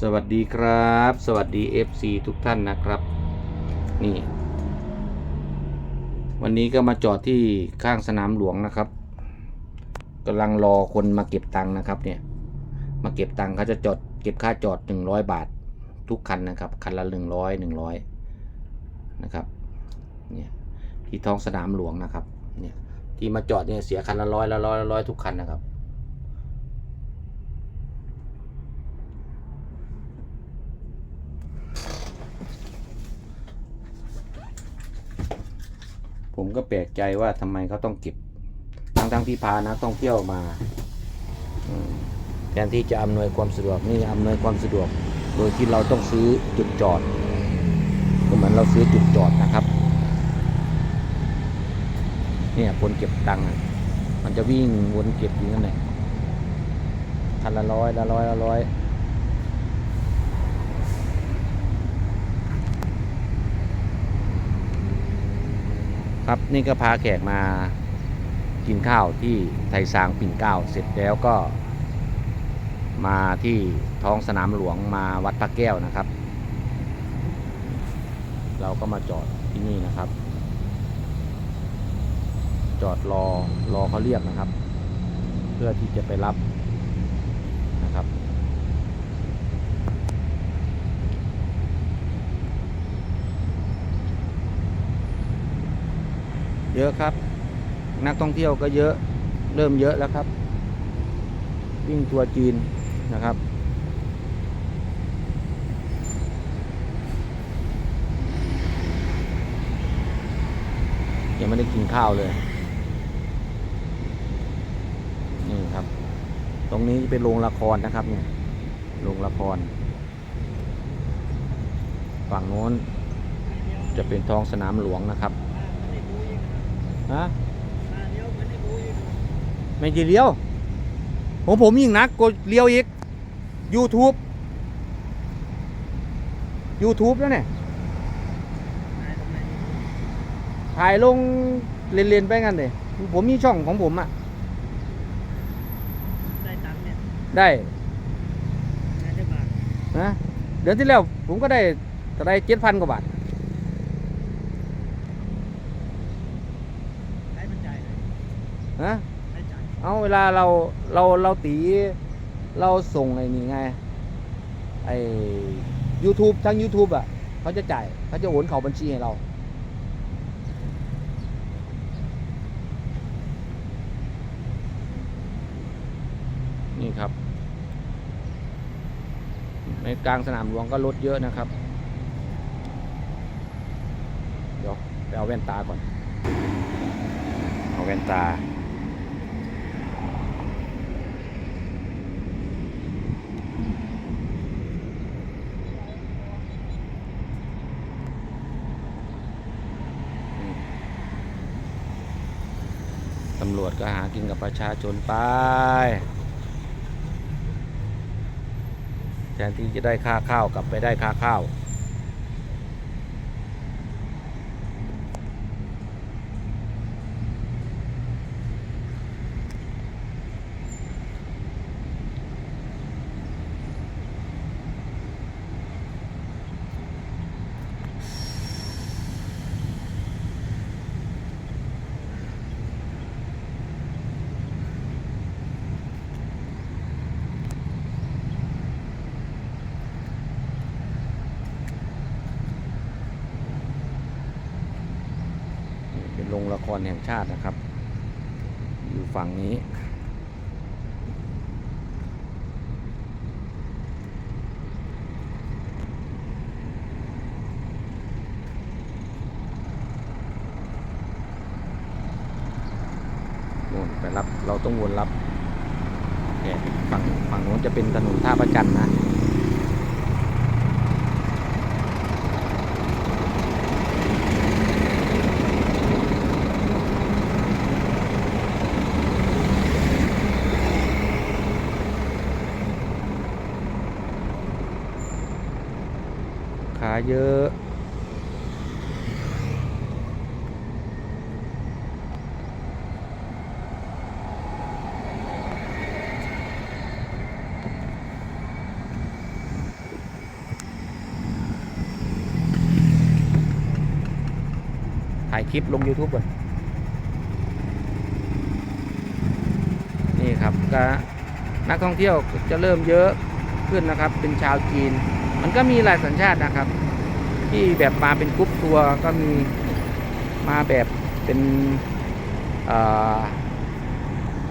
สวัสดีครับ สวัสดี FC ทุกท่านนะครับ นี่ วันนี้ก็มาจอดที่ข้างสนามหลวงนะครับกำลังรอคนมาเก็บตังค์นะครับ เนี่ย มาเก็บตังค์เขาจะจอดเก็บค่าจอด 100 บาท ทุกคันนะครับ คันละ 100 100นะครับเนี่ยที่ท้องสนามหลวงนะครับเนี่ยที่มาจอดเนี่ยเสียคันละร้อยละร้อยละร้อยทุกคันนะครับ ผมก็แปลกใจว่าทำไมเขาต้องเก็บทั้งทั้งๆที่พานักท่องเที่ยวมาแทนที่จะอำนวยความสะดวกนี่อำนวยความสะดวก โดยที่เราต้องซื้อจุดจอด ก็เหมือนเราซื้อจุดจอดนะครับเนี่ยคนเก็บตังค์มันจะวิ่งวนเก็บอยู่นั่นแหละคันละร้อยละร้อยละร้อย ครับนี่ก็พาแขกมากินข้าวที่ไทยซางปิ่นเกล้าเสร็จแล้วก็ มาที่ท้องสนามหลวงมาวัดพระแก้วนะครับ เราก็มาจอดที่นี่นะครับ จอดรอรอเขาเรียกนะครับ เพื่อที่จะไปรับนะครับ เยอะครับ นักท่องเที่ยวก็เยอะเริ่มเยอะแล้วครับ วิ่งตัวจีนนะครับ ยังไม่ได้กินข้าวเลย นี่ครับ ตรงนี้เป็นโรงละครนะครับเนี่ยโรงละคร ฝั่งโน้นจะเป็นท้องสนามหลวงนะครับ ฮะไม่ใช่เลี้ยวผมผมยิ่งนักกดเลี้ยวอีก YouTube YouTube แล้วเนี่ยถ่ายลงเรียนๆไปกันเลยผมมีช่องของผมอะ ได้ตังค์เนี่ยได้ได้ได้บาทนะเดือนที่แล้วผมก็ได้เท่าได้เจ็ดพันกว่าบาท ให้มันจ่ายเลย นะให้จ่ายเอาเวลาเราเราเราตีเราส่งไอ้นี่ไงไอ้ YouTube ทาง YouTube อะเขาจะจ่ายเขาจะโอนเข้าบัญชีให้เรา นี่ครับ ในกลางสนามหลวงก็รถเยอะนะครับ เดี๋ยวไปเอาแว่นตาก่อน เอาแว่นตาำรวจก็หากินกับประชาชนไปแทนที่จะได้ค่าข้าวกลับไปได้ค่าข้าว เป็นโรแห่งชาตินะครับ อยู่ฝั่งนี้นู่นไปรับ เราต้องวนรับฝั่งฝั่งโน้นจะเป็นถนนท่าประจันนะ เยอะถ่ายคลิปลง YouTube ก่อนนี่ครับก็นักท่องเที่ยวจะเริ่มเยอะขึ้นนะครับ เป็นชาวจีน มันก็มีหลายสัญชาตินะครับ ที่แบบมาเป็นกรุ๊ปทัวร์ก็มีมาแบบเป็นเอ่อ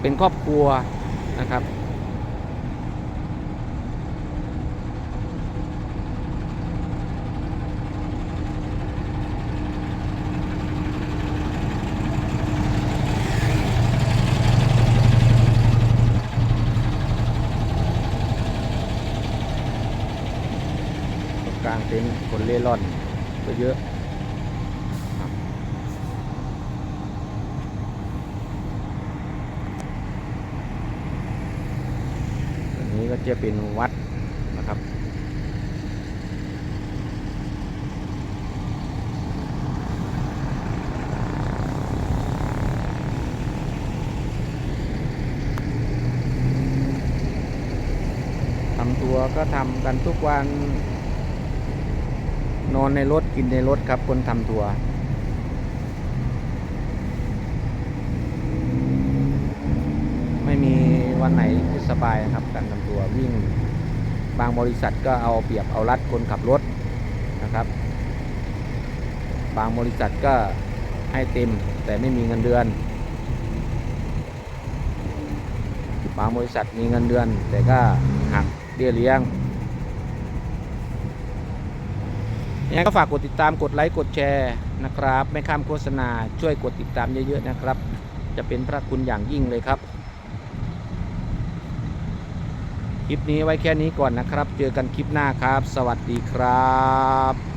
เป็นครอบครัวนะครับางเต็นท์คนเล่ร่อน ก็เยอะอันนี้ก็จะเป็นวัดนะครับทำตัวก็ทำกันทุกวัน นอนในรถกินในรถครับ คนทำทัวร์ไม่มีวันไหนที่สบายนะครับการทำทัวร์วิ่งบางบริษัทก็เอาเปรียบเอารัดคนขับรถนะครับ บางบริษัทก็ให้เต็มแต่ไม่มีเงินเดือน บางบริษัทมีเงินเดือน แต่ก็หักเบี้ยเลี้ยง ยังไงก็ฝากกดติดตามกดไลค์กดแชร์นะครับ ไม่ข้ามโฆษณาช่วยกดติดตามเยอะๆนะครับ จะเป็นพระคุณอย่างยิ่งเลยครับ คลิปนี้ไว้แค่นี้ก่อนนะครับ เจอกันคลิปหน้าครับ สวัสดีครับ